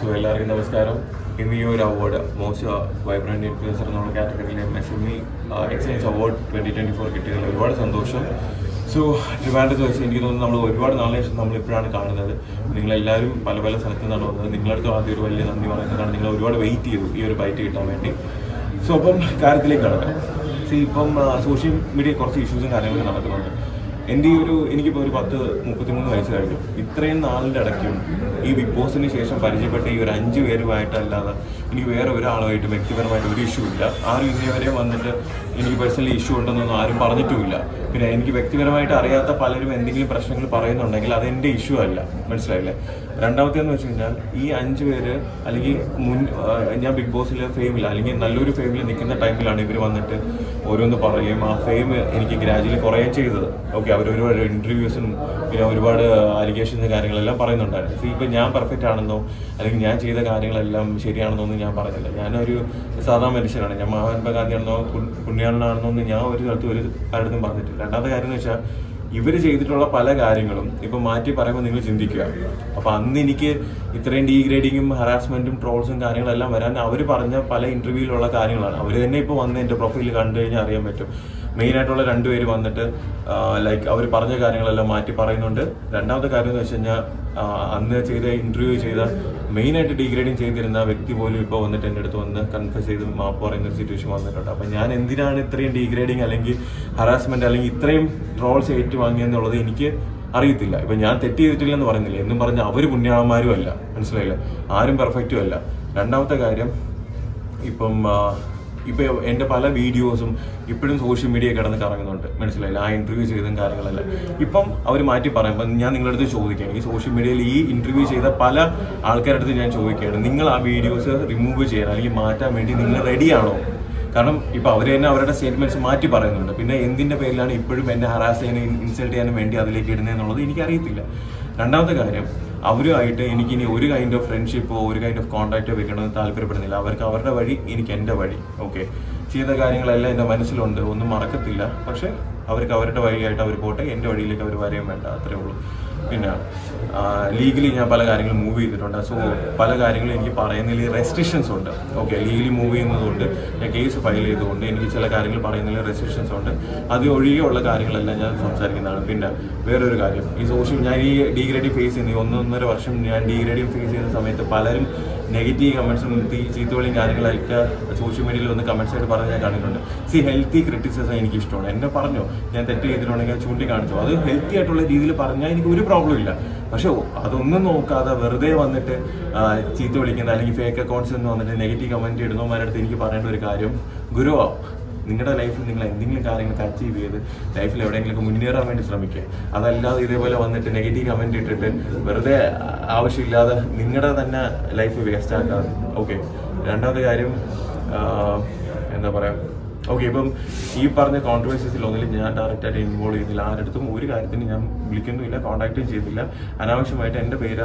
So എല്ലാവർക്കും നമസ്കാരം. ഇന്ന് ഈ ഒരു അവാർഡ് മോസ്റ്റ് വൈബ്രന്റ് ഇൻഫ്ലുവൻസർ എന്നുള്ള കാറ്റഗറിയിലെ മെസ്സമി excellence award twenty twenty four കിട്ടിയതിൽ ഒരുപാട് സന്തോഷം. സോ ട്രിവാൻഡ്രത്ത് വെച്ച് എനിക്ക് തോന്നുന്നു നമ്മൾ ഒരുപാട് നാളെ ശേഷം നമ്മൾ ഇപ്പോഴാണ് കാണുന്നത്. നിങ്ങളെല്ലാവരും പല പല സ്ഥലത്ത് നിന്നാണ് വന്നത്. നിങ്ങളടുത്ത് ആദ്യം ഒരു വലിയ നന്ദി പറയുന്നതാണ്. നിങ്ങൾ ഒരുപാട് വെയിറ്റ് ചെയ്തു ഈ ഒരു ബൈറ്റ് കിട്ടാൻ വേണ്ടി. സോ അപ്പം കാര്യത്തിലേക്ക് കടക്കാം. സി ഇപ്പം സോഷ്യൽ മീഡിയ കുറച്ച് ഇഷ്യൂസും കാര്യങ്ങളൊക്കെ നടക്കുന്നുണ്ട്. എന്റെ ഈ ഒരു എനിക്കിപ്പോൾ ഒരു പത്ത് മുപ്പത്തിമൂന്ന് വയസ്സ് കഴിഞ്ഞു. ഇത്രയും നാളിന്റെ ഇടയ്ക്കും ഈ ബിഗ് ബോസിന് ശേഷം പരിചയപ്പെട്ട ഈ ഒരു അഞ്ച് പേരുമായിട്ടല്ലാതെ എനിക്ക് വേറെ ഒരാളുമായിട്ട് വ്യക്തിപരമായിട്ട് ഒരു ഇഷ്യൂ ഇല്ല. ആരും ഇന്നേ വന്നിട്ട് എനിക്ക് പേഴ്സണലി ഇഷ്യൂ ഉണ്ടെന്നൊന്നും ആരും പറഞ്ഞിട്ടുമില്ല. പിന്നെ എനിക്ക് വ്യക്തിപരമായിട്ട് അറിയാത്ത പലരും എന്തെങ്കിലും പ്രശ്നങ്ങൾ പറയുന്നുണ്ടെങ്കിൽ അത് എന്റെ ഇഷ്യൂ അല്ല. മനസ്സിലായില്ലേ? രണ്ടാമത്തേന്ന് വെച്ച് കഴിഞ്ഞാൽ ഈ അഞ്ച് പേര് അല്ലെങ്കിൽ മുൻ ഞാൻ ബിഗ് ബോസിൽ ഫെയിമിൽ അല്ലെങ്കിൽ നല്ലൊരു ഫെയിമിൽ നിൽക്കുന്ന ടൈമിലാണ് ഇവർ വന്നിട്ട് ഓരോന്ന് പറയുകയും ആ ഫെയിം എനിക്ക് ഗ്രാജുവലി കുറയുകയും ചെയ്തത്. ഓക്കെ അവർ ഒരുപാട് ഇന്റർവ്യൂസും പിന്നെ ഒരുപാട് അലിഗേഷൻസ് കാര്യങ്ങളെല്ലാം പറയുന്നുണ്ടായിരുന്നു. സോ ഇപ്പം ഞാൻ പെർഫെക്റ്റ് ആണെന്നോ അല്ലെങ്കിൽ ഞാൻ ചെയ്ത കാര്യങ്ങളെല്ലാം ശരിയാണെന്നോ ഒന്നും ഞാൻ പറഞ്ഞില്ല. ഞാനൊരു സാധാരണ മനുഷ്യനാണ്. ഞാൻ മഹാത്മാഗാന്ധിയാണെന്നോ പുണ്യാളനാണെന്നോ ഒന്നും ഞാൻ ഒരു സ്ഥലത്ത് ഒരു കാര്യത്തും പറഞ്ഞിട്ടില്ല. രണ്ടാമത്തെ കാര്യം എന്ന് വെച്ചാൽ ഇവർ ചെയ്തിട്ടുള്ള പല കാര്യങ്ങളും ഇപ്പം മാറ്റി പറയുമ്പോൾ നിങ്ങൾ ചിന്തിക്കുക. അപ്പം അന്ന് എനിക്ക് ഇത്രയും ഡീഗ്രേഡിങ്ങും ഹറാസ്മെന്റും ട്രോൾസും കാര്യങ്ങളെല്ലാം വരാൻ അവർ പറഞ്ഞ പല ഇന്റർവ്യൂവിലുള്ള കാര്യങ്ങളാണ്. അവർ തന്നെ ഇപ്പോൾ വന്ന് എന്റെ പ്രൊഫൈൽ കണ്ടു കഴിഞ്ഞാൽ അറിയാൻ പറ്റും. മെയിൻ ആയിട്ടുള്ള രണ്ടുപേര് വന്നിട്ട് ലൈക്ക് അവർ പറഞ്ഞ കാര്യങ്ങളെല്ലാം മാറ്റി പറയുന്നുണ്ട്. രണ്ടാമത്തെ കാര്യം എന്ന് വെച്ച് കഴിഞ്ഞാൽ അന്ന് ചെയ്ത ഇന്റർവ്യൂ ചെയ്ത മെയിൻ ആയിട്ട് ഡീഗ്രേഡിങ് ചെയ്തിരുന്ന വ്യക്തി പോലും ഇപ്പോൾ വന്നിട്ട് എന്റെ അടുത്ത് വന്ന് കൺഫ്യസ് ചെയ്ത് മാപ്പ് പറയുന്ന ഒരു സിറ്റുവേഷൻ വന്നിട്ടുണ്ട്. അപ്പം ഞാൻ എന്തിനാണ് ഇത്രയും ഡിഗ്രേഡിങ് അല്ലെങ്കിൽ ഹറാസ്മെന്റ് അല്ലെങ്കിൽ ഇത്രയും ട്രോൾസ് ഏറ്റുവാങ്ങിയെന്നുള്ളത് എനിക്ക് അറിയത്തില്ല. ഇപ്പം ഞാൻ തെറ്റ് ചെയ്തിട്ടില്ലെന്ന് പറയുന്നില്ല. എന്നും പറഞ്ഞ അവർ പുണ്യാളന്മാരും അല്ല. മനസ്സിലായില്ല? ആരും പെർഫെക്റ്റും അല്ല. രണ്ടാമത്തെ കാര്യം ഇപ്പം ആ, ഇപ്പൊ എന്റെ പല വീഡിയോസും ഇപ്പോഴും സോഷ്യൽ മീഡിയ കിടന്ന് കറങ്ങുന്നുണ്ട്. മനസ്സിലായില്ല? ആ ഇന്റർവ്യൂ ചെയ്തും കാര്യങ്ങളെല്ലാം. ഇപ്പം അവർ മാറ്റി പറയുമ്പോൾ ഞാൻ നിങ്ങളുടെ അടുത്ത് ചോദിക്കുകയാണ്. ഈ സോഷ്യൽ മീഡിയയിൽ ഈ ഇന്റർവ്യൂ ചെയ്ത പല ആൾക്കാരുടെ അടുത്ത് ഞാൻ ചോദിക്കുകയാണ്. നിങ്ങൾ ആ വീഡിയോസ് റിമൂവ് ചെയ്യാൻ അല്ലെങ്കിൽ മാറ്റാൻ വേണ്ടി നിങ്ങൾ റെഡിയാണോ കാരണം ഇപ്പോൾ അവർ തന്നെ അവരുടെ സ്റ്റേറ്റ്മെന്റ്സ് മാറ്റി പറയുന്നുണ്ട്. പിന്നെ എന്തിന്റെ പേരിലാണ് ഇപ്പോഴും എന്നെ ഹറാസ് ചെയ്യാനും ഇൻസൾട്ട് ചെയ്യാനും വേണ്ടി അതിലേക്ക് ഇടുന്നതെന്നുള്ളത് എനിക്കറിയത്തില്ല. രണ്ടാമത്തെ കാര്യം അവരുമായിട്ട് എനിക്കിനി ഒരു കൈൻഡ് ഓഫ് ഫ്രണ്ട്ഷിപ്പോ ഒരു കൈൻഡ് ഓഫ് കോൺടാക്റ്റോ വെക്കണമെന്ന് താല്പര്യപ്പെടുന്നില്ല. അവർക്ക് അവരുടെ വഴി എനിക്ക് എന്റെ വഴി. ഓക്കെ ചെയ്ത കാര്യങ്ങളെല്ലാം എന്റെ മനസ്സിലുണ്ട്. ഒന്നും മറക്കത്തില്ല. പക്ഷെ അവർക്ക് അവരുടെ വഴിയായിട്ട് അവർ പോട്ടെ. എന്റെ വഴിയിലേക്ക് അവർ വരെയും വേണ്ട. അത്രേ ഉള്ളൂ. പിന്നെ ലീഗലി ഞാൻ പല കാര്യങ്ങളും മൂവ് ചെയ്തിട്ടുണ്ട്. സോ പല കാര്യങ്ങളും എനിക്ക് പറയുന്നതിൽ റെസ്ട്രിക്ഷൻസ് ഉണ്ട്. ഓക്കെ ലീഗലി മൂവ് ചെയ്യുന്നതുകൊണ്ട് ഞാൻ കേസ് ഫയൽ ചെയ്തുകൊണ്ട് എനിക്ക് ചില കാര്യങ്ങൾ പറയുന്നതിൽ റെസ്ട്രിക്ഷൻസ് ഉണ്ട്. അത് ഒഴികെയുള്ള കാര്യങ്ങളെല്ലാം ഞാൻ സംസാരിക്കുന്നതാണ്. പിന്നെ വേറൊരു കാര്യം. ഈ സോഷ്യൽ ഞാൻ ഈ ഡിഗ്രേഡി ഫേസ് ചെയ്യുന്ന ഈ ഒന്നൊന്നര വർഷം ഞാൻ ഡിഗ്രേഡി ഫേസ് ചെയ്യുന്ന സമയത്ത് പലരും നെഗറ്റീവ് കമൻസും ചീത്തവളിയും കാര്യങ്ങളൊക്കെ സോഷ്യൽ മീഡിയയിൽ വന്ന് കമൻസ് ആയിട്ട് പറഞ്ഞ് ഞാൻ കണ്ടിട്ടുണ്ട്. സി ഹെൽത്തി ക്രിറ്റിസിസം എനിക്ക് ഇഷ്ടമാണ്. എന്നെ പറഞ്ഞോ? ഞാൻ തെറ്റ് ചെയ്തിട്ടുണ്ടെങ്കിൽ ചൂണ്ടിക്കാണിച്ചോ? അത് ഹെൽത്തി ആയിട്ടുള്ള രീതിയിൽ പറഞ്ഞാൽ എനിക്ക് ഒരു പ്രോബ്ലം ഇല്ല. പക്ഷെ അതൊന്നും നോക്കാതെ വെറുതെ വന്നിട്ട് ചീത്ത വിളിക്കുന്ന അല്ലെങ്കിൽ ഫേക്ക് അക്കൗണ്ട്സ് എന്ന് വന്നിട്ട് നെഗറ്റീവ് കമന്റ് ഇടുന്നവന്മാരുടെ അടുത്ത് എനിക്ക് പറയേണ്ട ഒരു കാര്യം ഗുരുവാ നിങ്ങളുടെ ലൈഫിൽ നിങ്ങൾ എന്തെങ്കിലും കാര്യങ്ങൾ അച്ചീവ് ചെയ്ത് ലൈഫിൽ എവിടെയെങ്കിലും മുന്നേറാൻ വേണ്ടി ശ്രമിക്കുക. അതല്ലാതെ ഇതേപോലെ വന്നിട്ട് നെഗറ്റീവ് കമന്റ് ഇട്ടിട്ട് വെറുതെ ആവശ്യമില്ലാതെ നിങ്ങളുടെ തന്നെ ലൈഫ് വേസ്റ്റ് ആക്കാതെ. ഓക്കെ രണ്ടാമത്തെ കാര്യം എന്താ പറയുക ഓക്കെ ഇപ്പം ഈ പറഞ്ഞ കോൺട്രവേഴ്സീസിൽ ഒന്നിലും ഞാൻ ഡയറക്റ്റായിട്ട് ഇൻവോൾവ് ചെയ്യുന്നില്ല. ആരടുത്തും ഒരു കാര്യത്തിന് ഞാൻ വിളിക്കുന്നുമില്ല കോൺടാക്റ്റും ചെയ്യുന്നില്ല അനാവശ്യമായിട്ട് എന്റെ പേര്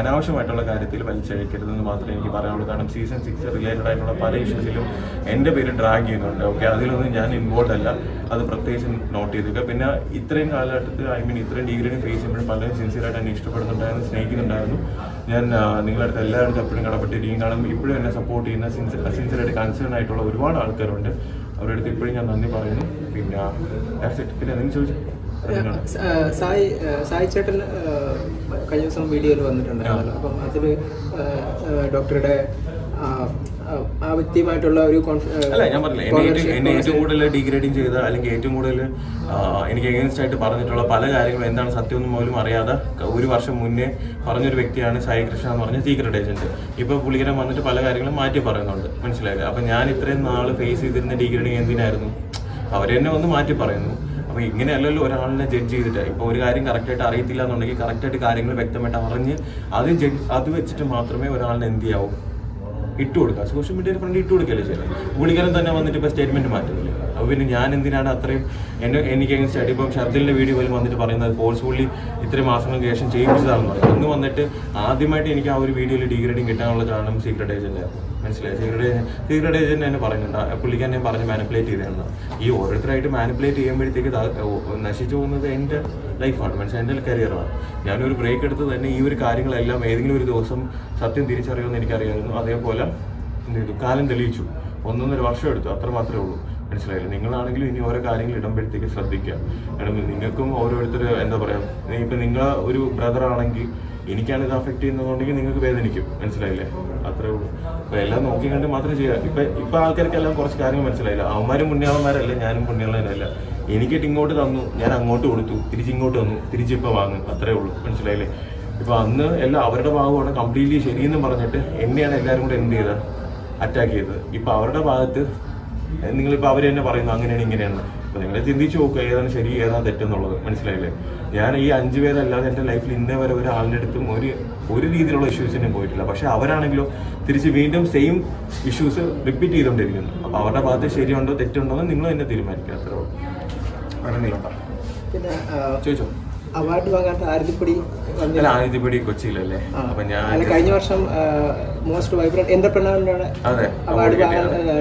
അനാവശ്യമായിട്ടുള്ള കാര്യത്തിൽ വലിച്ചഴിക്കരുതെന്ന് മാത്രമേ എനിക്ക് പറയാനുള്ളൂ. കാരണം സീസൺ സിക്സ് റിലേറ്റഡ് ആയിട്ടുള്ള പല ഇഷ്യൂസിലും എന്റെ പേര് ഡ്രാഗ് ചെയ്യുന്നുണ്ട്. ഓക്കെ അതിലൊന്നും ഞാൻ ഇൻവോൾവ് അല്ല. അത് പ്രത്യേകിച്ച് നോട്ട് ചെയ്തേക്കുക പിന്നെ ഇത്രയും കാലഘട്ടത്തിൽ ഐ മീൻ ഇത്രയും ഡിഗ്രിയും ഫേസ് ചെയ്യുമ്പോഴും പലരും സിൻസിയറായിട്ട് എന്നെ ഇഷ്ടപ്പെടുന്നുണ്ടായിരുന്നു സ്നേഹിക്കുന്നുണ്ടായിരുന്നു. ഞാൻ നിങ്ങളുടെ അടുത്ത് എല്ലാവരും എപ്പോഴും കടപ്പെട്ടിരിക്കും കാരണം ഇപ്പോഴും എന്നെ സപ്പോർട്ട് ചെയ്യുന്ന സിൻസിയർ സിൻസിയറായിട്ട് കൺസേൺ ആയിട്ടുള്ള ഒരുപാട് ആൾക്കാരുണ്ട്. അവരുടെ അടുത്ത് ഇപ്പോഴും ഞാൻ നന്ദി പറയുന്നു. പിന്നെ that's പിന്നെ എന്തെങ്കിലും ചോദിച്ചു? സായി സായി ചേട്ടൻ കഴിഞ്ഞ ദിവസം വീഡിയോയിൽ വന്നിട്ടുണ്ടായിരുന്നല്ലോ. അപ്പം അതിൽ ഡോക്ടറുടെ ആ, വ്യക്തിയുമായിട്ടുള്ള ഒരു അല്ല ഞാൻ പറഞ്ഞില്ല എന്നെ ഏറ്റവും എന്നെ ഏറ്റവും കൂടുതൽ ഡീഗ്രേഡിങ് ചെയ്ത അല്ലെങ്കിൽ ഏറ്റവും കൂടുതൽ എനിക്ക് എഗൈൻസ്റ്റ് ആയിട്ട് പറഞ്ഞിട്ടുള്ള പല കാര്യങ്ങളും എന്താണ് സത്യം ഒന്നും പോലും അറിയാതെ ഒരു വർഷം മുന്നേ പറഞ്ഞൊരു വ്യക്തിയാണ് സായി കൃഷ്ണ എന്ന് പറഞ്ഞ സീക്രട്ട് ഏജന്റ് ഇപ്പൊ പുള്ളിക്കരൻ വന്നിട്ട് പല കാര്യങ്ങളും മാറ്റി പറയുന്നുണ്ട്. മനസ്സിലായില്ലേ അപ്പൊ ഞാൻ ഇത്രയും നാൾ ഫേസ് ചെയ്തിരുന്ന ഡീഗ്രേഡിങ് എന്തിനായിരുന്നു? അവരെന്നെ ഒന്ന് മാറ്റി പറയുന്നു. അപ്പൊ ഇങ്ങനെയല്ലല്ലോ ഒരാളിനെ ജഡ്ജ് ചെയ്തിട്ട്. ഇപ്പൊ ഒരു കാര്യം കറക്റ്റ് ആയിട്ട് അറിയത്തില്ല എന്നുണ്ടെങ്കിൽ കറക്റ്റ് ആയിട്ട് കാര്യങ്ങൾ വ്യക്തമായിട്ട് അറിഞ്ഞ് അത് ജഡ്ജ് അത് വെച്ചിട്ട് മാത്രമേ ഒരാളിനെ എന്ത് ചെയ്യാവൂ? ഇട്ട് കൊടുക്കുക സോഷ്യൽ മീഡിയയിൽ ഫ്രണ്ട് ഇട്ട് കൊടുക്കുകയല്ലേ ചെയ്യുന്നത്? പുള്ളിക്കാരൻ തന്നെ വന്നിട്ട് ഇപ്പോൾ സ്റ്റേറ്റ്മെന്റ് മാറ്റുന്നില്ല? അപ്പോൾ പിന്നെ ഞാൻ എന്തിനാണ് അത്രയും എന്നെ എനിക്ക് അങ്ങനെ ആയിട്ട് ഇപ്പം ഷർദിലിന്റെ വീഡിയോ പോലും വന്നിട്ട് പറയുന്നത് ഫോഴ്സ്ഫുള്ളി ഇത്രയും മാസങ്ങൾക്ക് ശേഷം ചെയ്യിപ്പിച്ചതാണെന്ന് പറയും. അന്ന് വന്നിട്ട് ആദ്യമായിട്ട് എനിക്ക് ആ ഒരു വീഡിയോയിൽ ഡിഗ്രേഡിങ് കിട്ടാനുള്ള കാരണം സീക്രട്ട് ഏജന്റ് മനസ്സിലായി? സീക്രട്ട് സീക്രട്ട് ഏജന്റ് തന്നെ പറഞ്ഞിട്ടുണ്ട് പുള്ളിക്ക് എന്നെ പറഞ്ഞ് മാനിപ്പുലേറ്റ് ചെയ്തതാണ്. ഈ ഓരോരുത്തരായിട്ട് മാനിപ്പുലേറ്റ് ചെയ്യുമ്പോഴത്തേക്ക് നശിച്ചു പോകുന്നത് എന്റെ ലൈഫാണ് മനസ്സിലായി? എന്റെ കരിയറാണ് ഞാനൊരു ബ്രേക്ക് എടുത്ത് തന്നെ ഈ ഒരു കാര്യങ്ങളെല്ലാം ഏതെങ്കിലും ഒരു ദിവസം സത്യം തിരിച്ചറിയുമെന്ന് എനിക്കറിയാമായിരുന്നു അതേപോലെ കാലം തെളിയിച്ചു. ഒന്നൊന്നര വർഷം എടുത്തു. അത്ര മാത്രമേ ഉള്ളൂ. മനസ്സിലായില്ല? നിങ്ങളാണെങ്കിലും ഇനി ഓരോ കാര്യങ്ങൾ ഇടുമ്പോഴത്തേക്ക് ശ്രദ്ധിക്കുക. കാരണം നിങ്ങൾക്കും ഓരോരുത്തർ എന്താ പറയുക ഇപ്പം നിങ്ങൾ ഒരു ബ്രദർ ആണെങ്കിൽ എനിക്കാണ് ഇത് അഫക്റ്റ് ചെയ്യുന്നതുകൊണ്ടെങ്കിൽ നിങ്ങൾക്ക് വേദനിക്കും. മനസ്സിലായില്ലേ? അത്രേ ഉള്ളൂ. അപ്പൊ എല്ലാം നോക്കി കണ്ട് മാത്രം ചെയ്യുക. ഇപ്പം ഇപ്പം ആൾക്കാർക്കെല്ലാം കുറച്ച് കാര്യങ്ങൾ മനസ്സിലായില്ല? അവന്മാരും പുണ്യാളന്മാരല്ല ഞാനും പുണ്യാളനല്ല എനിക്കിട്ട് ഇങ്ങോട്ട് തന്നു ഞാൻ അങ്ങോട്ട് കൊടുത്തു തിരിച്ചിങ്ങോട്ട് തന്നു തിരിച്ചിപ്പോൾ വാങ്ങും. അത്രേ ഉള്ളൂ. മനസ്സിലായില്ലേ? ഇപ്പൊ അന്ന് എല്ലാം അവരുടെ ഭാഗമാണ് കംപ്ലീറ്റ്ലി ശരിയെന്ന് പറഞ്ഞിട്ട് എന്നെയാണ് എല്ലാവരും കൂടെ എന്ത് ചെയ്തത്? അറ്റാക്ക് ചെയ്തത്. ഇപ്പൊ അവരുടെ ഭാഗത്ത് നിങ്ങളിപ്പോൾ അവർ തന്നെ പറയുന്നു അങ്ങനെയാണ് ഇങ്ങനെയാണ്. അപ്പൊ നിങ്ങൾ ചിന്തിച്ചു നോക്കുക ഏതാണ് ശരി ഏതാണ് തെറ്റെന്നുള്ളത്. മനസ്സിലായില്ലേ? ഞാൻ ഈ അഞ്ചു പേരല്ലാതെ എന്റെ ലൈഫിൽ ഇന്നേ വരെ ഒരാളുടെ അടുത്തും ഒരു ഒരു രീതിയിലുള്ള ഇഷ്യൂസിനും പോയിട്ടില്ല. പക്ഷെ അവരാണെങ്കിലോ തിരിച്ച് വീണ്ടും സെയിം ഇഷ്യൂസ് റിപ്പീറ്റ് ചെയ്തുകൊണ്ടിരിക്കുന്നു. അപ്പോൾ അവരുടെ ഭാഗത്ത് ശരിയുണ്ടോ തെറ്റുണ്ടോ എന്ന് നിങ്ങൾ തന്നെ തീരുമാനിക്കുക അത്രേ ഉള്ളൂ. ചോദിച്ചോ? അവാർഡ് വാങ്ങാത്ത ആരതിപ്പടി ആദിത്യപടി കൊച്ചിയിലല്ലേ. അപ്പൊ ഞാൻ കഴിഞ്ഞ വർഷം മോസ്റ്റ് വൈബ്രന്റ് എന്റർപ്രണറിന്റെ അതെ അവാർഡ്.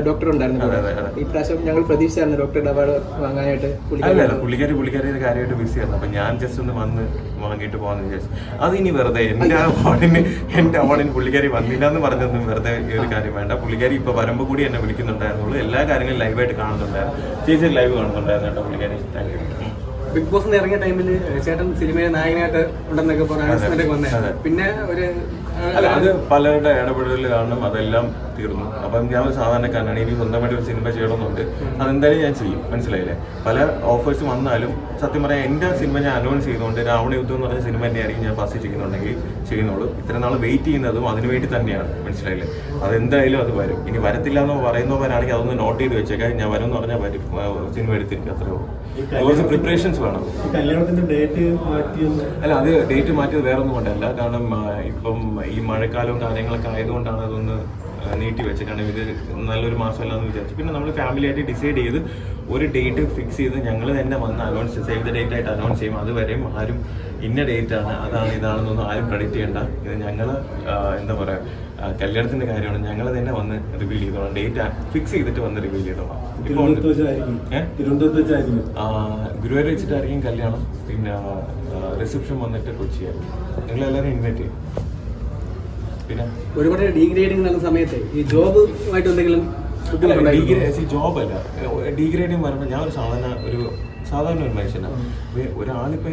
ഡോക്ടർ ഉണ്ടായിരുന്നു. അതെ, അതെ, അതെ. ഈ പ്രാവശ്യം ഞങ്ങൾ പ്രതീക്ഷിച്ചായിരുന്നു ഡോക്ടറുടെ അവാർഡ് വാങ്ങാനായിട്ട് പുള്ളിക്കാരി പുള്ളിക്കാരി പുള്ളിക്കാരിയുടെ കാര്യമായിട്ട് ബിസി ആയിരുന്നു. അപ്പൊ ഞാൻ ജസ്റ്റ് ഒന്ന് വന്ന് വാങ്ങിയിട്ട് പോകാന്ന് വിചാരിച്ചു. അത് ഇനി വെറുതെ എന്റെ അവാർഡിന് എന്റെ അവാർഡിന് പുള്ളിക്കാരി വന്നില്ല എന്ന് പറഞ്ഞൊന്നും വെറുതെ ഈ ഒരു കാര്യം വേണ്ട. പുള്ളിക്കാരി ഇപ്പൊ വരുമ്പോ കൂടി എന്നെ വിളിക്കുന്നുണ്ടായിരുന്നുള്ളൂ. എല്ലാ കാര്യങ്ങളും ലൈവായിട്ട് കാണുന്നുണ്ടായിരുന്നു. ചേച്ചി ലൈവ് കാണുന്നുണ്ടായിരുന്നു കേട്ടോ പുള്ളിക്കാരി. താങ്ക് യു ബിഗ് ബോസ് ഇറങ്ങിയ ടൈമിൽ ചേട്ടൻ സിനിമയിലെ നായകനായിട്ട് ഉണ്ടെന്നൊക്കെ പറഞ്ഞ പിന്നെ ഒരു അല്ല അത് പലരുടെ ഇടപെടൽ കാരണം അതെല്ലാം തീർന്നു. അപ്പം ഞാൻ ഒരു സാധാരണക്കാരനാണ്. ഇനി സ്വന്തമായിട്ട് ഒരു സിനിമ ചെയ്യണമെന്നുണ്ട്. അതെന്തായാലും ഞാൻ ചെയ്യും. മനസ്സിലായില്ലേ? പല ഓഫേഴ്സ് വന്നാലും സത്യം പറയാം എന്റെ സിനിമ ഞാൻ അനൗൺസ് ചെയ്തുകൊണ്ട് രാവണ യുദ്ധം എന്ന് പറഞ്ഞ സിനിമ തന്നെയായിരിക്കും ഞാൻ ഫസ്റ്റ് ചെയ്യുന്നുണ്ടെങ്കിൽ ചെയ്യുന്നുള്ളൂ. ഇത്ര നാൾ വെയിറ്റ് ചെയ്യുന്നതും അതിനുവേണ്ടി തന്നെയാണ്. മനസ്സിലായില്ലേ? അതെന്തായാലും അത് വരും. ഇനി വരത്തില്ല എന്ന് പറയുന്നവരാണെങ്കിൽ അതൊന്ന് നോട്ട് ചെയ്ത് വെച്ചേക്കാം. ഞാൻ വരും എന്ന് പറഞ്ഞാൽ വരും. സിനിമ എടുത്തിരിക്കും അത്രേ ഉള്ളൂ. കുറച്ച് പ്രിപ്പറേഷൻസ് വേണം. അല്ല അത് ഡേറ്റ് മാറ്റിയത് വേറെ ഒന്നും കൊണ്ടല്ല. കാരണം ഇപ്പം ഈ മഴക്കാലവും കാര്യങ്ങളൊക്കെ ആയതുകൊണ്ടാണ് അതൊന്ന് നീട്ടി വെച്ചത് കാരണം ഇത് നല്ലൊരു മാസമല്ല എന്ന് വിചാരിച്ചു. പിന്നെ നമ്മൾ ഫാമിലി ആയിട്ട് ഡിസൈഡ് ചെയ്ത് ഒരു ഡേറ്റ് ഫിക്സ് ചെയ്ത് ഞങ്ങൾ തന്നെ വന്ന് അനൗൺസ് സേവ് ദ ഡേറ്റ് ആയിട്ട് അനൗൺസ് ചെയ്യും. അതുവരെയും ആരും ഇന്ന ഡേറ്റ് ആണ് അതാണ് ഇതാണെന്നൊന്നും ആരും പ്രഡിക്റ്റ് ചെയ്യണ്ട. ഇത് ഞങ്ങൾ എന്താ പറയുക കല്യാണത്തിന്റെ കാര്യമാണ്. ഞങ്ങൾ തന്നെ വന്ന് റിവീൽ ചെയ്തോളാം. ഡേറ്റ് ഫിക്സ് ചെയ്തിട്ട് വന്ന് റിവീൽ ചെയ്തോളാം. ഗുരുവായൂർ വെച്ചിട്ടായിരിക്കും കല്യാണം. പിന്നെ റിസപ്ഷൻ വന്നിട്ട് കൊച്ചിയായിരുന്നു നിങ്ങളെല്ലാവരും ഇൻവൈറ്റ് ചെയ്യും. പിന്നെ? ഒരുപാട് ഡീഗ്രേഡിംഗ് നടന്ന സമയത്ത് ഈ ജോബുമായിട്ട് എന്തെങ്കിലും ജോബ് അല്ല ഡീഗ്രേഡിങ് പറയുമ്പോൾ ഞാൻ ഒരു സാധാരണ ഒരു സാധാരണ ഒരു മനുഷ്യനാണ് ഒരാളിപ്പോ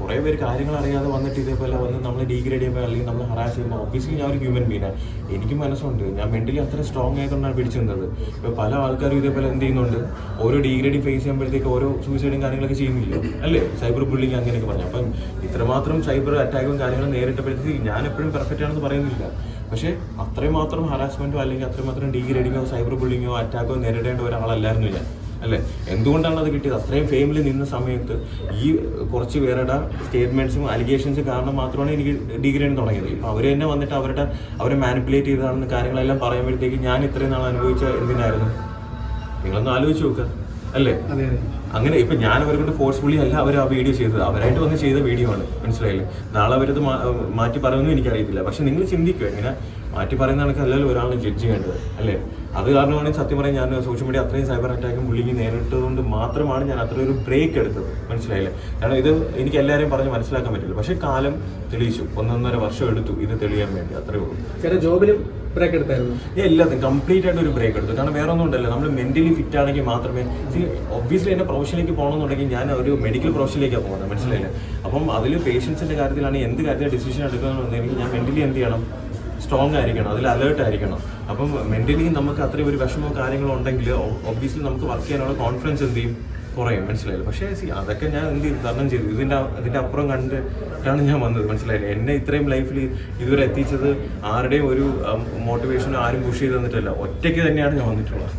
കുറെ പേര് കാര്യങ്ങൾ അറിയാതെ വന്നിട്ട് ഇതേപോലെ വന്ന് നമ്മൾ ഡീഗ്രേഡ് ചെയ്യുമ്പോൾ അല്ലെങ്കിൽ നമ്മൾ ഹറാസ് ചെയ്യുമ്പോൾ ഒബ്വിയസ്ലി ഞാൻ ഒരു ഹ്യൂമൻ ബീനാണ് എനിക്ക് മനസ്സുണ്ട്. ഞാൻ മെന്റലി അത്ര സ്ട്രോങ് ആയതുകൊണ്ടാണ് പിടിച്ചു നിന്നത് ഇപ്പൊ പല ആൾക്കാരും ഇതേപോലെ എന്ത് ചെയ്യുന്നുണ്ട്? ഓരോ ഡീഗ്രേഡിങ് ഫേസ് ചെയ്യുമ്പോഴത്തേക്ക് ഓരോ സൂയിസൈഡും കാര്യങ്ങളൊക്കെ ചെയ്യുന്നില്ല? അല്ലേ? സൈബർ ബുള്ളിങ് അങ്ങനെയൊക്കെ പറഞ്ഞു. അപ്പം ഇത്രമാത്രം സൈബർ അറ്റാക്കും കാര്യങ്ങളും നേരിട്ടപ്പോഴത്തേക്ക് ഞാൻ എപ്പോഴും പെർഫെക്റ്റ് ആണെന്ന് പറയുന്നില്ല. പക്ഷേ അത്രയും മാത്രം ഹറാസ്മെന്റോ അല്ലെങ്കിൽ അത്രയും മാത്രം ഡീഗ്രേഡിങ്ങോ സൈബർ ബുള്ളിങ്ങോ അറ്റാക്കോ നേരിടേണ്ട ഒരാളല്ലായിരുന്നു ഞാൻ അല്ലേ? എന്തുകൊണ്ടാണ് അത് കിട്ടിയത്? അത്രയും ഫെയിമിൽ നിന്ന സമയത്ത് ഈ കുറച്ച് പേരുടെ സ്റ്റേറ്റ്മെന്റ്സും അലിഗേഷൻസും കാരണം മാത്രമാണ് എനിക്ക് ഡിഗ്രി തുടങ്ങിയത്. ഇപ്പൊ അവർ തന്നെ വന്നിട്ട് അവരുടെ അവരെ മാനിപ്പുലേറ്റ് ചെയ്താണെന്ന് കാര്യങ്ങളെല്ലാം പറയുമ്പോഴത്തേക്ക് ഞാൻ ഇത്രയും നാൾ അനുഭവിച്ച എന്തിനായിരുന്നു? നിങ്ങളൊന്ന് ആലോചിച്ച് നോക്കുക അല്ലേ? അങ്ങനെ ഇപ്പൊ ഞാൻ അവരെ കൊണ്ട് ഫോഴ്സ്ഫുള്ളി അല്ല അവർ ആ വീഡിയോ ചെയ്തത്. അവരായിട്ട് വന്ന് ചെയ്ത വീഡിയോ ആണ്. മനസ്സിലായില്ലേ? നാളെ അവരത് മാറ്റി പറയുമെന്നും എനിക്കറിയത്തില്ല. പക്ഷെ നിങ്ങൾ ചിന്തിക്കുക. ഇങ്ങനെ മാറ്റി പറയുന്ന കണക്ക് അല്ലല്ലോ ഒരാളെ ജഡ്ജ് ചെയ്യേണ്ടത് അല്ലേ? അത് കാരണമാണ് സത്യം പറയാൻ ഞാൻ സോഷ്യൽ മീഡിയ അത്രയും സൈബർ അറ്റാക്കും ബുള്ളിങ് നേരിട്ടതുകൊണ്ട് മാത്രമാണ് ഞാൻ അത്ര ഒരു ബ്രേക്ക് എടുത്തത്. മനസ്സിലായില്ലേ? കാരണം ഇത് എനിക്ക് എല്ലാവരെയും പറഞ്ഞ് മനസ്സിലാക്കാൻ പറ്റില്ല. പക്ഷേ കാലം തെളിയിച്ചു. ഒന്നൊന്നര വർഷം എടുത്തു ഇത് തെളിയാൻ വേണ്ടി. അത്രേ ഉള്ളൂ. ജോബിലും ബ്രേക്ക് എടുത്തായിരുന്നു. എല്ലാത്തിനും കംപ്ലീറ്റ് ആയിട്ട് ഒരു ബ്രേക്ക് എടുത്തു. കാരണം വേറെ ഒന്നും ഉണ്ടല്ലോ. നമ്മൾ മെന്റലി ഫിറ്റ് ആണെങ്കിൽ മാത്രമേ ഒബ്വിയസ്ലി എന്റെ പ്രൊഫഷനിലേക്ക് പോകണമെന്നുണ്ടെങ്കിൽ ഞാൻ ഒരു മെഡിക്കൽ പ്രൊഫഷനിലേക്കാണ് പോകുന്നത്. മനസ്സിലായില്ലേ? അപ്പം അതിൽ പേഷ്യൻസിന്റെ കാര്യത്തിലാണ് എന്ത് കാര്യത്തിൽ ഡിസിഷൻ എടുക്കണമെന്നുണ്ടെങ്കിൽ ഞാൻ മെന്റലി എന്ത് ചെയ്യണം? സ്ട്രോങ് ആയിരിക്കണം അതിൽ അലേർട്ട് ആയിരിക്കണം. അപ്പം മെന്റലി നമുക്ക് അത്രയും ഒരു വിഷമോ കാര്യങ്ങളോ ഉണ്ടെങ്കിൽ ഒബ്വിയസ്ലി നമുക്ക് വർക്ക് ചെയ്യാനുള്ള കോൺഫിഡൻസ് എന്ത് ചെയ്യും? കുറയും മനസ്സിലായില്ല? പക്ഷേ സി അതൊക്കെ ഞാൻ എന്ത് ചെയ്തു? തരണം ചെയ്തു. ഇതിന്റെ അതിന്റെ അപ്പുറം കണ്ടിട്ടാണ് ഞാൻ വന്നത് മനസ്സിലായില്ല? എന്നെ ഇത്രയും ലൈഫിൽ ഇതുവരെ എത്തിച്ചത് ആരുടെയും ഒരു മോട്ടിവേഷനോ ആരും പുഷ് ചെയ്ത് തന്നിട്ടില്ല. ഒറ്റയ്ക്ക് തന്നെയാണ് ഞാൻ വന്നിട്ടുള്ളത്.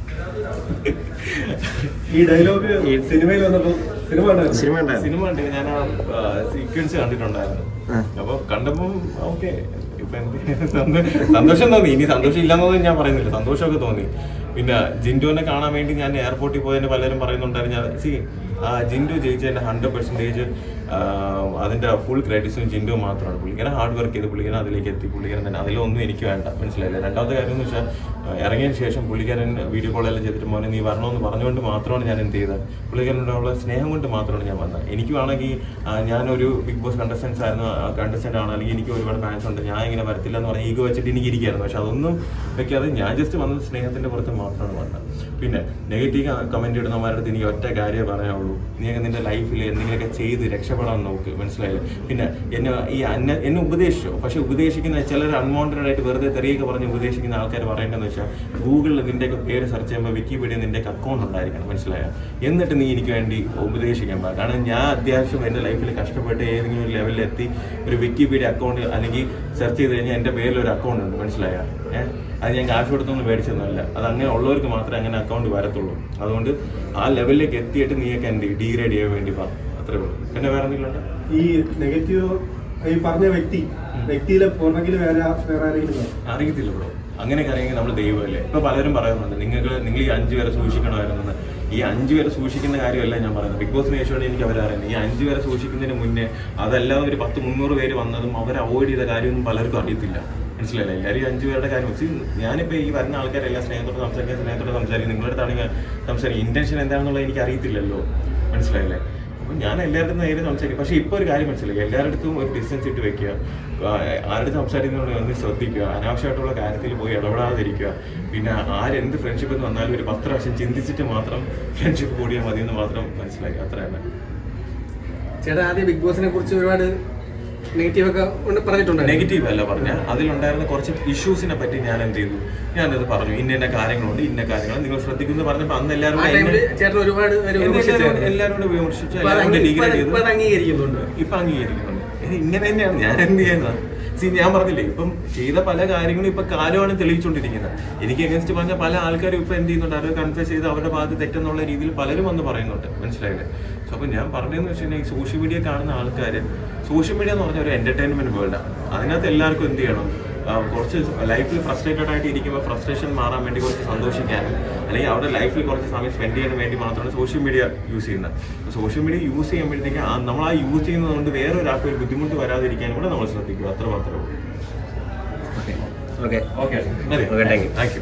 ഈ ഡയലോഗ് സിനിമയിൽ വന്നപ്പോൾ സിനിമ സിനിമ ഉണ്ടായിരുന്നു ഉണ്ട് ഞാൻ ആ സീക്വൻസ് കണ്ടിട്ടുണ്ടായിരുന്നു. അപ്പോൾ കണ്ടപ്പോൾ ഓക്കെ സന്തോഷം തോന്നി. ഇനി സന്തോഷം ഇല്ലെന്നൊന്നും ഞാൻ പറയുന്നില്ല. സന്തോഷമൊക്കെ തോന്നി. പിന്നെ ജിൻഡോനെ കാണാൻ വേണ്ടി ഞാൻ എയർപോർട്ടിൽ പോയതിന് പലരും പറയുന്നുണ്ടായിരുന്നു. ഞാൻ സി ജിൻഡു ജയിച്ചതിന്റെ ഹൺഡ്രഡ് പെർസെന്റേജ് അതിന്റെ ഫുൾ ക്രെഡിറ്റ്സും ജിൻഡു മാത്രമാണ് പുള്ളിക്കാരൻ ഹാർഡ് വർക്ക് ചെയ്ത് പുള്ളിക്കാരൻ അതിലേക്ക് എത്തി. പുള്ളിക്കാരൻ തന്നെ അതിലൊന്നും എനിക്ക് വേണ്ട മനസ്സിലായില്ല? രണ്ടാമത്തെ കാര്യം എന്ന് വെച്ചാൽ ആ, ഇറങ്ങിയതിന് ശേഷം പുള്ളിക്കാരൻ വീഡിയോ കോളെല്ലാം ചെയ്തിട്ട് മോനെ നീ വരണമെന്ന് പറഞ്ഞുകൊണ്ട് മാത്രമാണ് ഞാൻ എന്ത് ചെയ്തത്. പുള്ളിക്കാരനോടുള്ള സ്നേഹം കൊണ്ട് മാത്രമാണ് ഞാൻ വന്നത്. എനിക്ക് വേണമെങ്കിൽ ആ, ഞാനൊരു ബിഗ് ബോസ് കണ്ടസ്റ്റൻസ് ആയിരുന്നു കണ്ടസ്റ്റന്റ് ആണ്. അല്ലെങ്കിൽ എനിക്ക് ഒരുപാട് ഫാൻസ് ഉണ്ട്. ഞാൻ ഇങ്ങനെ വരത്തില്ല എന്ന് പറഞ്ഞാൽ ഈഗോ വെച്ചിട്ട് എനിക്ക് ഇരിക്കുകയായിരുന്നു. പക്ഷെ അതൊന്നും വെക്കാതെ ഞാൻ ജസ്റ്റ് വന്നത് സ്നേഹത്തിന്റെ പുറത്ത് മാത്രമാണ് വന്നത്. പിന്നെ നെഗറ്റീവ് കമന്റ് ഇടുന്നവരുടെ അടുത്ത് എനിക്ക് ഒറ്റ കാര്യമേ പറയാനുള്ളൂ നീ നിന്റെ ലൈഫിൽ എന്തെങ്കിലുമൊക്കെ ചെയ്ത് രക്ഷപ്പെടാൻ നോക്ക് മനസ്സിലായില്ലേ? പിന്നെ എന്നെ ഈ അന്നെ എന്നെ ഉപദേശിച്ചോ? പക്ഷെ ഉപദേശിക്കുന്ന ചിലർ അൺവാണ്ടഡ് ആയിട്ട് വെറുതെ തെറിയൊക്കെ പറഞ്ഞ് ഉപദേശിക്കുന്ന ആൾക്കാർ പറയേണ്ടതെന്ന് വെച്ചാൽ ഗൂഗിളിൽ നിന്റെയൊക്കെ പേര് സെർച്ച് ചെയ്യുമ്പോൾ വിക്കിപീഡിയ നിന്റെയൊക്കെ അക്കൗണ്ട് ഉണ്ടായിരിക്കണം മനസ്സിലായോ? എന്നിട്ട് നീ എനിക്ക് വേണ്ടി ഉപദേശിക്കാൻ പാടില്ല കാരണം ഞാൻ അത്യാവശ്യം എന്റെ ലൈഫിൽ കഷ്ടപ്പെട്ട് ഏതെങ്കിലും ഒരു ലെവലിൽ എത്തി ഒരു വിക്കിപീഡിയ അക്കൗണ്ട് അല്ലെങ്കിൽ സെർച്ച് ചെയ്ത് കഴിഞ്ഞാൽ എന്റെ പേരിൽ ഒരു അക്കൗണ്ട് ഉണ്ട് മനസ്സിലായോ? ഏഹ്? അത് ഞാൻ കാശ് കൊടുത്തൊന്നും മേടിച്ചതൊന്നുമല്ല അത് അങ്ങനെ ഉള്ളവർക്ക് മാത്രമേ അങ്ങനെ അക്കൗണ്ട് വരത്തുള്ളൂ. അതുകൊണ്ട് ആ ലെവലിലേക്ക് എത്തിയിട്ട് നീയൊക്കെ എന്ത് ഡീഗ്രേഡ് ചെയ്യാൻ വേണ്ടി പറ അത്രേ ഉള്ളൂ. പിന്നെ വേറെ എന്തെങ്കിലും? ഈ നെഗറ്റീവ് ഈ പറഞ്ഞ വ്യക്തി വ്യക്തിയിലെ പുറകിൽ വേറെ വേറെ ആരെങ്കിലും? അറിയത്തില്ല ബ്രോ. അങ്ങനെയൊക്കെ അറിയെങ്കിൽ നമ്മൾ ദൈവമല്ലേ? ഇപ്പൊ പലരും പറയുന്നുണ്ട് നിങ്ങൾക്ക് നിങ്ങൾ ഈ അഞ്ചു പേരെ സൂക്ഷിക്കണമായിരുന്നു ഈ അഞ്ചു പേരെ സൂക്ഷിക്കുന്ന കാര്യമല്ല ഞാൻ പറയുന്നത്. ബിഗ് ബോസിന് ശേഷമാണ് എനിക്ക് അവരറിയുന്നത് ഈ അഞ്ചു പേരെ സൂക്ഷിക്കുന്നതിന് മുന്നേ അതല്ലാതെ ഒരു പത്ത് മുന്നൂറ് പേര് വന്നതും അവർ അവോയ്ഡ് ചെയ്ത കാര്യമൊന്നും പലർക്കും അറിയത്തില്ല. മനസ്സിലായില്ല? എല്ലാവരും അഞ്ചു പേരുടെ കാര്യം. വെച്ച് ഞാനിപ്പോൾ ഈ വരുന്ന ആൾക്കാരെല്ലാം സ്നേഹത്തോടെ സംസാരിക്കാൻ സ്നേഹത്തോടെ സംസാരിക്കും നിങ്ങളുടെ അടുത്താണെങ്കിൽ സംസാരിക്കും ഇന്റൻഷൻ എന്താണെന്നുള്ളത് എനിക്ക് അറിയത്തില്ലല്ലോ. മനസ്സിലായില്ലേ? അപ്പോൾ ഞാൻ എല്ലാവരുടെ നേരെ സംസാരിക്കും. പക്ഷേ ഇപ്പോൾ ഒരു കാര്യം മനസ്സിലായി. എല്ലാവരുടെ ഒരു ഡിസ്റ്റൻസ് ഇട്ട് വെക്കുക. ആരുടെ സംസാരിക്കുന്നതിനോട് ഒന്ന് ശ്രദ്ധിക്കുക. അനാവശ്യമായിട്ടുള്ള കാര്യത്തിൽ പോയി ഇടപെടാതിരിക്കുക. പിന്നെ ആരെന്ത് ഫ്രണ്ട്ഷിപ്പ് എന്ന് വന്നാലും ഒരു പത്ത് പ്രാവശ്യം ചിന്തിച്ചിട്ട് മാത്രം ഫ്രണ്ട്ഷിപ്പ് കൂടിയാൽ മതി എന്ന് മാത്രം മനസ്സിലാക്കി അത്ര തന്നെ ചേട്ടാ ആദ്യം ബിഗ് ബോസിനെ കുറിച്ച് ഒരുപാട് നെഗറ്റീവ് ഒക്കെ പറഞ്ഞിട്ടുണ്ട് നെഗറ്റീവ് അല്ല പറഞ്ഞ. അതിലുണ്ടായിരുന്ന കുറച്ച് ഇഷ്യൂസിനെ പറ്റി ഞാൻ എന്ത് ചെയ്തു? ഞാനത് പറഞ്ഞു. ഇന്ന ഇന്ന കാര്യങ്ങളുണ്ട് ഇന്ന കാര്യങ്ങൾ നിങ്ങൾ ശ്രദ്ധിക്കുന്നു പറഞ്ഞപ്പോൾ അന്ന് എല്ലാവരും ഒരുപാട് എല്ലാവരും കൂടെ വിമർശിച്ചു ഇപ്പൊ ചെയ്തു. അംഗീകരിക്കുന്നുണ്ട്. ഇപ്പൊ അംഗീകരിക്കുന്നുണ്ട്. ഇങ്ങനെ തന്നെയാണ് ഞാൻ എന്ത് ചെയ്യുന്നത്? സി ഞാൻ പറഞ്ഞില്ലേ ഇപ്പം ചെയ്ത പല കാര്യങ്ങളും ഇപ്പൊ കാലമാണ് തെളിയിച്ചുകൊണ്ടിരിക്കുന്നത് എനിക്ക് എഗൻസ്റ്റ് പറഞ്ഞ പല ആൾക്കാരും ഇപ്പൊ എന്ത് ചെയ്യുന്നുണ്ട്? അവർ കൺഫ്യൂസ് ചെയ്ത് അവരുടെ ഭാഗത്ത് തെറ്റെന്നുള്ള രീതിയിൽ പലരും വന്ന് പറയുന്നുണ്ട്. മനസ്സിലായില്ലേ? സോ അപ്പൊ ഞാൻ പറഞ്ഞതെന്ന് വെച്ചിട്ടുണ്ടെങ്കിൽ സോഷ്യൽ മീഡിയ കാണുന്ന ആൾക്കാർ സോഷ്യൽ മീഡിയ എന്ന് പറഞ്ഞ ഒരു എന്റർടൈൻമെന്റ് വേൾഡാണ് അതിനകത്ത് എല്ലാവർക്കും എന്ത് ചെയ്യണം? കുറച്ച് ലൈഫിൽ ഫ്രസ്ട്രേറ്റഡ് ആയിട്ട് ഇരിക്കുമ്പോൾ ഫ്രസ്ട്രേഷൻ മാറാൻ വേണ്ടി കുറച്ച് സന്തോഷിക്കാനും അല്ലെങ്കിൽ അവരുടെ ലൈഫിൽ കുറച്ച് സമയം സ്പെൻഡ് ചെയ്യാൻ വേണ്ടി മാത്രമാണ് സോഷ്യൽ മീഡിയ യൂസ് ചെയ്യുന്നത്. സോഷ്യൽ മീഡിയ യൂസ് ചെയ്യുമ്പോഴത്തേക്ക് ആ- നമ്മൾ ആ യൂസ് ചെയ്യുന്നത് കൊണ്ട് വേറെ ഒരാൾക്ക് ഒരു ബുദ്ധിമുട്ട് വരാതിരിക്കാനും കൂടെ നമ്മൾ ശ്രദ്ധിക്കുക. അത്ര മാത്രമേ ഉള്ളൂ ഓക്കെ ഓക്കെ. Thank you